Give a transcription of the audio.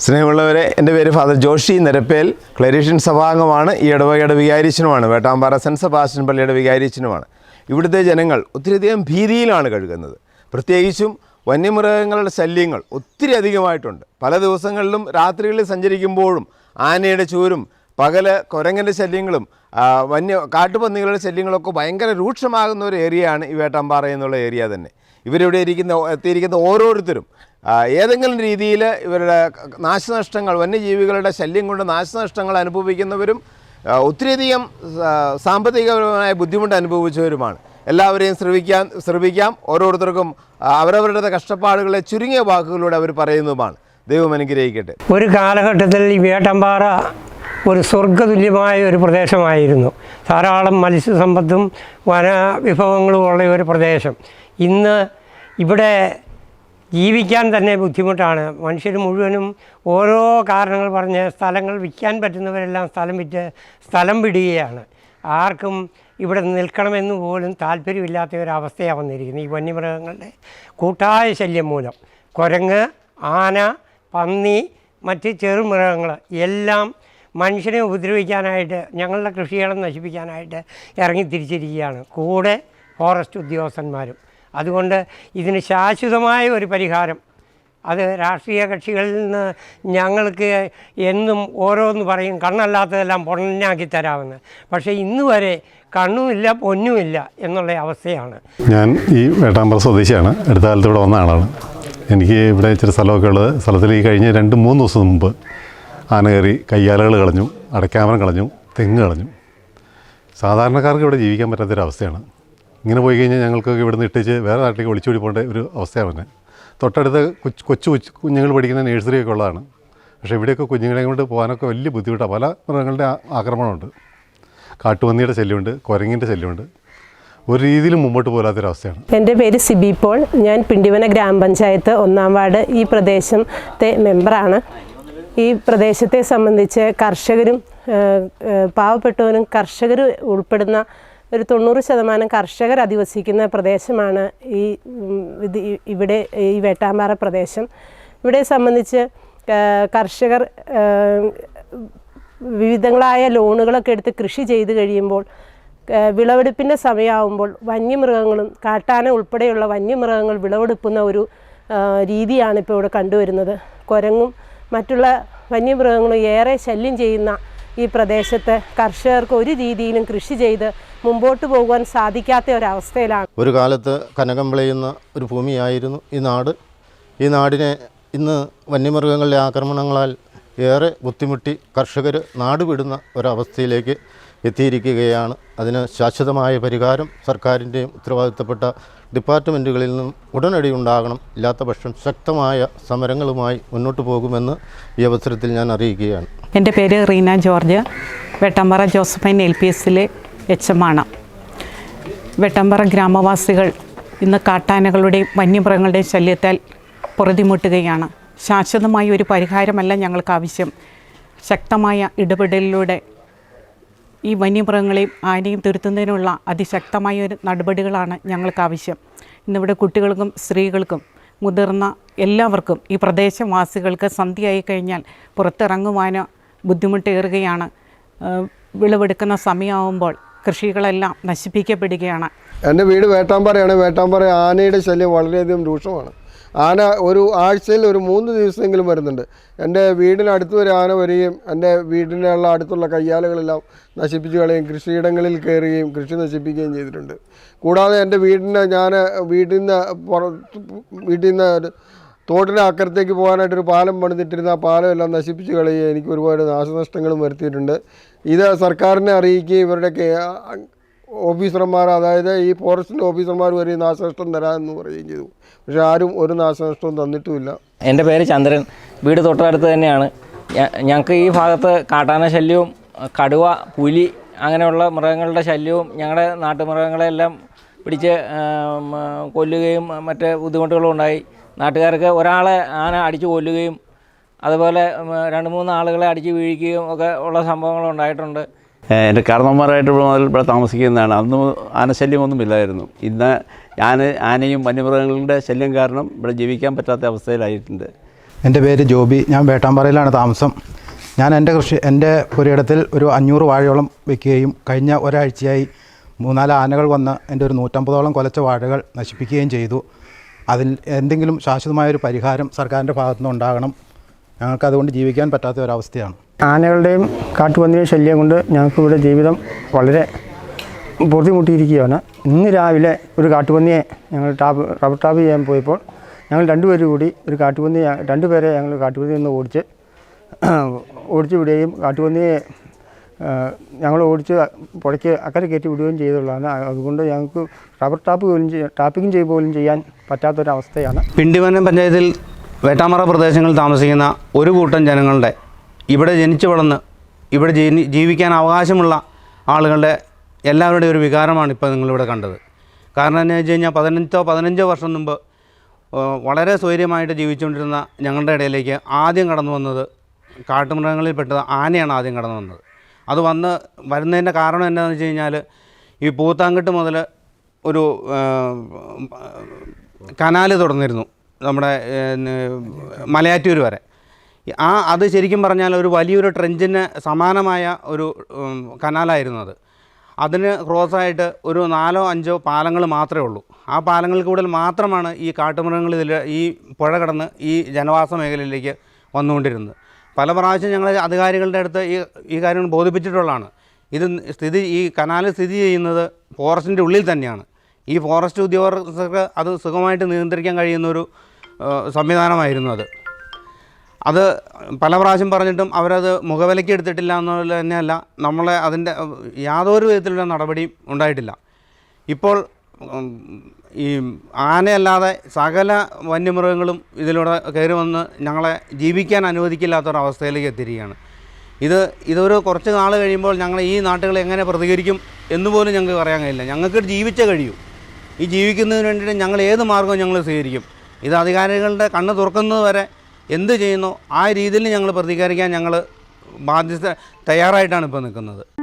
സ്നേഹമുള്ളവരെ എന്റെ പേര് ഫാദർ ജോഷി നിരപ്പേൽ. ക്ലരീഷ്യൻ സഭാംഗമാണ്. ഈ ഇടവകയുടെ വികാരിച്ചനുമാണ്. വേട്ടാമ്പാറ സെന്റ് സെബാസ്റ്റ്യൻ പള്ളിയുടെ വികാരിച്ചനുമാണ്. ഇവിടുത്തെ ജനങ്ങൾ ഒത്തിരിയധികം ഭീതിയിലാണ് കഴുകുന്നത്. പ്രത്യേകിച്ചും വന്യമൃഗങ്ങളുടെ ശല്യങ്ങൾ ഒത്തിരി അധികമായിട്ടുണ്ട്. പല ദിവസങ്ങളിലും രാത്രികളിൽ സഞ്ചരിക്കുമ്പോഴും ആനയുടെ ചൂരും പകൽ കുരങ്ങന്റെ ശല്യങ്ങളും വന്യ കാട്ടുപന്നികളുടെ ശല്യങ്ങളൊക്കെ ഭയങ്കര രൂക്ഷമാകുന്ന ഒരു ഏരിയയാണ് ഈ വേട്ടാമ്പാറ എന്നുള്ള ഏരിയ തന്നെ. ഇവരിവിടെ ഇരിക്കുന്ന എത്തിയിരിക്കുന്ന ഓരോരുത്തരും. ഏതെങ്കിലും രീതിയിൽ ഇവരുടെ നാശനഷ്ടങ്ങൾ വന്യജീവികളുടെ ശല്യം കൊണ്ട് നാശനഷ്ടങ്ങൾ അനുഭവിക്കുന്നവരും ഒത്തിരിയധികം സാമ്പത്തികപരമായ ബുദ്ധിമുട്ട് അനുഭവിച്ചവരുമാണ്. എല്ലാവരെയും ശ്രമിക്കാൻ ശ്രമിക്കാം. ഓരോരുത്തർക്കും അവരവരുടെ കഷ്ടപ്പാടുകളെ ചുരുങ്ങിയ വാക്കുകളിലൂടെ അവർ പറയുന്നതുമാണ്. ദൈവം അനുഗ്രഹിക്കട്ടെ. ഒരു കാലഘട്ടത്തിൽ ഈ വേട്ടമ്പാറ ഒരു സ്വർഗതുല്യമായ ഒരു പ്രദേശമായിരുന്നു. ധാരാളം മത്സ്യസമ്പത്തും വന വിഭവങ്ങളും ഉള്ള ഒരു പ്രദേശം. ഇന്ന് ഇവിടെ ജീവിക്കാൻ തന്നെ ബുദ്ധിമുട്ടാണ്. മനുഷ്യർ മുഴുവനും ഓരോ കാരണങ്ങൾ പറഞ്ഞ് സ്ഥലങ്ങൾ വിൽക്കാൻ പറ്റുന്നവരെല്ലാം സ്ഥലം വിറ്റ് സ്ഥലം വിടുകയാണ്. ആർക്കും ഇവിടെ നിൽക്കണമെന്ന് പോലും താല്പര്യമില്ലാത്ത ഒരവസ്ഥയാണ് വന്നിരിക്കുന്നത് ഈ വന്യമൃഗങ്ങളുടെ കൂട്ടായ ശല്യം മൂലം. കുരങ്ങ് ആന പന്നി മറ്റ് ചെറുമൃഗങ്ങൾ എല്ലാം മനുഷ്യനെ ഉപദ്രവിക്കാനായിട്ട് ഞങ്ങളുടെ കൃഷികളെ നശിപ്പിക്കാനായിട്ട് ഇറങ്ങി തിരിച്ചിരിക്കുകയാണ്. കൂടെ ഫോറസ്റ്റ് ഉദ്യോഗസ്ഥന്മാരും. അതുകൊണ്ട് ഇതിന് ശാശ്വതമായ ഒരു പരിഹാരം. അത് രാഷ്ട്രീയ കക്ഷികളിൽ നിന്ന് ഞങ്ങൾക്ക് എന്നും ഓരോന്ന് പറയും കണ്ണല്ലാത്തതെല്ലാം പൊണ്ണാക്കി തരാമെന്ന്. പക്ഷേ ഇന്ന് വരെ കണ്ണുമില്ല പൊന്നുമില്ല എന്നുള്ള അവസ്ഥയാണ്. ഞാൻ ഈ വേട്ടാമ്പറ സ്വദേശിയാണ്. അടുത്ത കാലത്ത് ഇവിടെ വന്ന ആളാണ്. എനിക്ക് ഇവിടെ ഇച്ചിരി സ്ഥലമൊക്കെ ഉള്ളത്. സ്ഥലത്തിൽ ഈ കഴിഞ്ഞ രണ്ട് മൂന്ന് ദിവസം മുമ്പ് ആന കയറി കയ്യാലകൾ കളഞ്ഞു അടയ്ക്കാമരം കളഞ്ഞു തെങ്ങ് കളഞ്ഞു. സാധാരണക്കാർക്ക് ഇവിടെ ജീവിക്കാൻ പറ്റാത്തൊരവസ്ഥയാണ്. ഇങ്ങനെ പോയി കഴിഞ്ഞാൽ ഞങ്ങൾക്കൊക്കെ ഇവിടെ നിന്ന് ഇട്ടിച്ച് വേറെ നാട്ടിലേക്ക് ഒളിച്ചോടി പോകേണ്ട ഒരു അവസ്ഥയാണ് തന്നെ തൊട്ടടുത്ത് കൊച്ചു കൊച്ചു കുഞ്ഞുങ്ങൾ പഠിക്കുന്ന നേഴ്സറിയൊക്കെ ഉള്ളതാണ്. പക്ഷേ ഇവിടെയൊക്കെ കുഞ്ഞുങ്ങളെ കൊണ്ട് പോകാനൊക്കെ വലിയ ബുദ്ധിമുട്ടാണ് പല മൃഗങ്ങളുടെ ആക്രമണമുണ്ട്. കാട്ടുപന്നിയുടെ ശല്യമുണ്ട് കുരങ്ങിന്റെ ശല്യമുണ്ട്. ഒരു രീതിയിലും മുമ്പോട്ട് പോരാത്തൊരവസ്ഥയാണ്. എന്റെ പേര് സിബി പോൾ. ഞാൻ പിണ്ടിവന ഗ്രാമപഞ്ചായത്ത് ഒന്നാം വാർഡ് ഈ പ്രദേശത്തെ മെമ്പറാണ്. ഈ പ്രദേശത്തെ സംബന്ധിച്ച് കർഷകരും പാവപ്പെട്ടവരും കർഷകർ ഉൾപ്പെടുന്ന ഒരു തൊണ്ണൂറ് ശതമാനം കർഷകർ അധിവസിക്കുന്ന പ്രദേശമാണ് ഈ ഇത് ഇവിടെ ഈ വേട്ടാമ്പാറ പ്രദേശം. ഇവിടെ സംബന്ധിച്ച് കർഷകർ വിവിധങ്ങളായ ലോണുകളൊക്കെ എടുത്ത് കൃഷി ചെയ്ത് കഴിയുമ്പോൾ വിളവെടുപ്പിന്റെ സമയമാകുമ്പോൾ വന്യമൃഗങ്ങളും കാട്ടാന ഉൾപ്പെടെയുള്ള വന്യമൃഗങ്ങൾ വിളവെടുക്കുന്ന ഒരു രീതിയാണ് ഇപ്പോൾ ഇവിടെ കണ്ടുവരുന്നത്. കുരങ്ങും മറ്റുള്ള വന്യമൃഗങ്ങളും ഏറെ ശല്യം ചെയ്യുന്ന ഈ പ്രദേശത്ത് കർഷകർക്ക് ഒരു രീതിയിലും കൃഷി ചെയ്ത് മുമ്പോട്ട് പോകുവാൻ സാധിക്കാത്ത ഒരവസ്ഥയിലാണ്. ഒരു കാലത്ത് കനകം വിളയുന്ന ഒരു ഭൂമിയായിരുന്നു ഈ നാട്. ഈ നാടിനെ ഇന്ന് വന്യമൃഗങ്ങളുടെ ആക്രമണങ്ങളാൽ ഏറെ ബുദ്ധിമുട്ടി കർഷകർ നാട് വിടുന്ന ഒരവസ്ഥയിലേക്ക് എത്തിയിരിക്കുകയാണ്. അതിന് ശാശ്വതമായ പരിഹാരം സർക്കാരിന്റെയും ഉത്തരവാദിത്തപ്പെട്ട ഡിപ്പാർട്ട്മെന്റുകളിൽ നിന്നും ഉടനടി ഉണ്ടാകണം. ഇല്ലാത്ത പക്ഷം ശക്തമായ സമരങ്ങളുമായി മുന്നോട്ട് പോകുമെന്ന് ഈ അവസരത്തിൽ ഞാൻ അറിയിക്കുകയാണ്. എന്റെ പേര് Reena George. Vettampara Josephine L P എസിലെ എച്ച് എം ആണ്. വെട്ടമ്പറ ഗ്രാമവാസികൾ ഇന്ന് കാട്ടാനകളുടെയും വന്യമൃഗങ്ങളുടെയും ശല്യത്താൽ പൊറുതിമുട്ടുകയാണ്. ശാശ്വതമായ ഒരു പരിഹാരമല്ല ഞങ്ങൾക്ക് ആവശ്യം. ശക്തമായ ഇടപെടലിലൂടെ ഈ വന്യമൃഗങ്ങളെയും ആനയും തിരുത്തുന്നതിനുള്ള അതിശക്തമായ ഒരു നടപടികളാണ് ഞങ്ങൾക്ക് ആവശ്യം. ഇന്നിവിടെ കുട്ടികൾക്കും സ്ത്രീകൾക്കും മുതിർന്ന എല്ലാവർക്കും ഈ പ്രദേശവാസികൾക്ക് സന്ധ്യയായി കഴിഞ്ഞാൽ പുറത്തിറങ്ങുവാനോ ബുദ്ധിമുട്ടേറുകയാണ്. വിളവെടുക്കുന്ന സമയമാകുമ്പോൾ കൃഷികളെല്ലാം നശിപ്പിക്കപ്പെടുകയാണ്. എന്റെ വീട് വേട്ടാമ്പാറയാണ്. വേട്ടാമ്പാറ ആനയുടെ ശല്യം വളരെയധികം രൂക്ഷമാണ്. ആന ഒരു ആഴ്ചയിൽ ഒരു മൂന്ന് ദിവസമെങ്കിലും വരുന്നുണ്ട്. എന്റെ വീടിനടുത്ത് വരെ ആന വരികയും എന്റെ വീടിനുള്ള അടുത്തുള്ള കയ്യാലകളെല്ലാം നശിപ്പിച്ചു കളയുകയും കൃഷിയിടങ്ങളിൽ കയറുകയും കൃഷി നശിപ്പിക്കുകയും ചെയ്തിട്ടുണ്ട്. കൂടാതെ എന്റെ വീടിന് ഞാൻ വീട്ടിൽ നിന്ന് വീട്ടിൽ നിന്ന് ഒരു തോട്ടിന് അക്കരത്തേക്ക് പോകാനായിട്ടൊരു പാലം പണിതിട്ടിരുന്ന ആ പാലം എല്ലാം നശിപ്പിച്ച് കളയുകയും എനിക്ക് ഒരുപാട് നാശനഷ്ടങ്ങളും വരുത്തിയിട്ടുണ്ട്. ഇത് സർക്കാരിനെ അറിയിക്കുകയും ഇവരുടെ ഓഫീസർമാർ അതായത് ഈ ഫോറസ്റ്റിന്റെ ഓഫീസർമാർ വരെ നാശനഷ്ടം തരാമെന്ന് പറയുകയും ചെയ്തു. പക്ഷെ ആരും ഒരു നാശനഷ്ടവും തന്നിട്ടുമില്ല. എന്റെ പേര് ചന്ദ്രൻ. വീട് തൊട്ടടുത്ത് തന്നെയാണ്. ഞങ്ങൾക്ക് ഈ ഭാഗത്ത് കാട്ടാന ശല്യവും കടുവ പുലി അങ്ങനെയുള്ള മൃഗങ്ങളുടെ ശല്യവും ഞങ്ങളുടെ നാട്ടുമൃഗങ്ങളെല്ലാം പിടിച്ച് കൊല്ലുകയും മറ്റ് ബുദ്ധിമുട്ടുകളും ഉണ്ടായി. നാട്ടുകാർക്ക് ഒരാളെ ആന അടിച്ചു കൊല്ലുകയും അതുപോലെ രണ്ട് മൂന്ന് ആളുകളെ അടിച്ച് വീഴിക്കുകയും ഒക്കെ ഉള്ള സംഭവങ്ങൾ ഉണ്ടായിട്ടുണ്ട്. എന്റെ കാരണന്മാരായിട്ട് ഇവിടെ മുതൽ ഇവിടെ താമസിക്കുന്നതാണ്. അന്ന് ആനശല്യമൊന്നും ഇല്ലായിരുന്നു ഇന്ന് ആന ആനയും വന്യമൃഗങ്ങളുടെ ശല്യം കാരണം ഇവിടെ ജീവിക്കാൻ പറ്റാത്ത അവസ്ഥയിലായിട്ടുണ്ട്. എന്റെ പേര് ജോബി. ഞാൻ വേട്ടാമ്പാറയിലാണ് താമസം. ഞാൻ എന്റെ കൃഷി എന്റെ പുരയിടത്തിൽ ഒരു അഞ്ഞൂറ് വാഴയോളം വെക്കുകയും കഴിഞ്ഞ ഒരാഴ്ചയായി മൂന്നാൽ ആനകൾ വന്ന് എന്റെ ഒരു നൂറ്റമ്പതോളം കൊലച്ച വാഴകൾ നശിപ്പിക്കുകയും ചെയ്തു. അതിൽ എന്തെങ്കിലും ശാശ്വതമായൊരു പരിഹാരം സർക്കാരിന്റെ ഭാഗത്തുനിന്ന് ഉണ്ടാകണം. ഞങ്ങൾക്ക് അതുകൊണ്ട് ജീവിക്കാൻ പറ്റാത്ത ഒരവസ്ഥയാണ്. ആനകളുടെയും കാട്ടുപന്നിയുടെയും ശല്യം കൊണ്ട് ഞങ്ങൾക്ക് ഇവിടെ ജീവിതം വളരെ ബുദ്ധിമുട്ടിയിരിക്കുകയാണ്. ഇന്ന് രാവിലെ ഒരു കാട്ടുപന്നിയെ ഞങ്ങൾ ടാപ്പ് റബ്ബർ ടാപ്പ് ചെയ്യാൻ പോയപ്പോൾ ഞങ്ങൾ രണ്ടുപേരും കൂടി ഒരു കാട്ടുപന്നി രണ്ടുപേരെ ഞങ്ങൾ കാട്ടുപന്നിയിൽ നിന്ന് ഓടിച്ച് ഓടിച്ചു വിടുകയും കാട്ടുപന്നിയെ ഞങ്ങൾ ഓടിച്ച് പുഴയ്ക്ക് അക്കരെ കയറ്റി വിടുകയും ചെയ്തുള്ളതാണ്. അതുകൊണ്ട് ഞങ്ങൾക്ക് റബ്ബർ ടാപ്പ് പോലും ടാപ്പിംഗ് ചെയ്ത് പോലും ചെയ്യാൻ പറ്റാത്തൊരവസ്ഥയാണ്. പിണ്ടിമനം പഞ്ചായത്തിൽ വേട്ടാമറ പ്രദേശങ്ങളിൽ താമസിക്കുന്ന ഒരു കൂട്ടം ജനങ്ങളുടെ ഇവിടെ ജനിച്ചു വളർന്ന് ഇവിടെ ജീവിക്കാൻ അവകാശമുള്ള ആളുകളുടെ എല്ലാവരുടെയും ഒരു വികാരമാണ് ഇപ്പോൾ നിങ്ങളിവിടെ കണ്ടത്. കാരണം എന്താ വെച്ച് കഴിഞ്ഞാൽ പതിനഞ്ചോ പതിനഞ്ചോ വർഷം മുമ്പ് വളരെ സ്വൈര്യമായിട്ട് ജീവിച്ചുകൊണ്ടിരുന്ന ഞങ്ങളുടെ ഇടയിലേക്ക് ആദ്യം കടന്നു വന്നത് കാട്ടുമൃഗങ്ങളിൽപ്പെട്ടത് ആനയാണ് ആദ്യം കടന്നു വന്നത്. അത് വന്ന് വരുന്നതിന്റെ കാരണം എന്താണെന്ന് വെച്ച് കഴിഞ്ഞാൽ ഈ പൂത്താങ്കെട്ട് മുതൽ ഒരു കനാല് തുടർന്നിരുന്നു നമ്മുടെ മലയാറ്റൂർ വരെ. ആ അത് ശരിക്കും പറഞ്ഞാൽ ഒരു വലിയൊരു ട്രെഞ്ചിന് സമാനമായ ഒരു കനാലായിരുന്നു അത്. അതിന് ക്രോസായിട്ട് ഒരു നാലോ അഞ്ചോ പാലങ്ങൾ മാത്രമേ ഉള്ളൂ. ആ പാലങ്ങൾ കൂടുതൽ മാത്രമാണ് ഈ കാട്ടുമൃഗങ്ങൾ ഇതിൽ ഈ പുഴ കടന്ന് ഈ ജനവാസ മേഖലയിലേക്ക് വന്നുകൊണ്ടിരുന്നത്. പല പ്രാവശ്യം ഞങ്ങൾ അധികാരികളുടെ അടുത്ത് ഈ ഈ കാര്യങ്ങൾ ബോധിപ്പിച്ചിട്ടുള്ളതാണ്. ഇത് സ്ഥിതി ഈ കനാൽ സ്ഥിതി ചെയ്യുന്നത് ഫോറസ്റ്റിന്റെ ഉള്ളിൽ തന്നെയാണ്. ഈ ഫോറസ്റ്റ് ഉദ്യോഗസ്ഥർക്ക് അത് സുഖമായിട്ട് നിയന്ത്രിക്കാൻ കഴിയുന്ന ഒരു സംവിധാനമായിരുന്നു അത്. അത് പല പ്രാവശ്യം പറഞ്ഞിട്ടും അവരത് മുഖവിലയ്ക്ക് എടുത്തിട്ടില്ല എന്നുള്ള തന്നെയല്ല നമ്മളെ അതിന്റെ യാതൊരു വിധത്തിലുള്ള നടപടിയും ഉണ്ടായിട്ടില്ല. ഇപ്പോൾ ഈ ആനയല്ലാതെ സകല വന്യമൃഗങ്ങളും ഇതിലൂടെ കയറി വന്ന് ഞങ്ങളെ ജീവിക്കാൻ അനുവദിക്കില്ലാത്തൊരവസ്ഥയിലേക്ക് എത്തിയിരിക്കുകയാണ്. ഇത് ഇതൊരു കുറച്ച് നാൾ കഴിയുമ്പോൾ ഞങ്ങൾ ഈ നാട്ടുകൾ എങ്ങനെ പ്രതികരിക്കും എന്ന് പോലും ഞങ്ങൾക്ക് പറയാൻ കഴിയില്ല. ഞങ്ങൾക്ക് ജീവിച്ചേ കഴിയൂ. ഈ ജീവിക്കുന്നതിന് വേണ്ടിയിട്ട് ഞങ്ങൾ ഏത് മാർഗവും ഞങ്ങൾ സ്വീകരിക്കും. ഇത് അധികാരികളുടെ കണ്ണ് തുറക്കുന്നത് വരെ എന്ത് ചെയ്യുന്നു ആ രീതിയിൽ ഞങ്ങൾ പ്രതികരിക്കാൻ ഞങ്ങൾ ബാധ്യത തയ്യാറായിട്ടാണ് ഇപ്പോൾ നിൽക്കുന്നത്.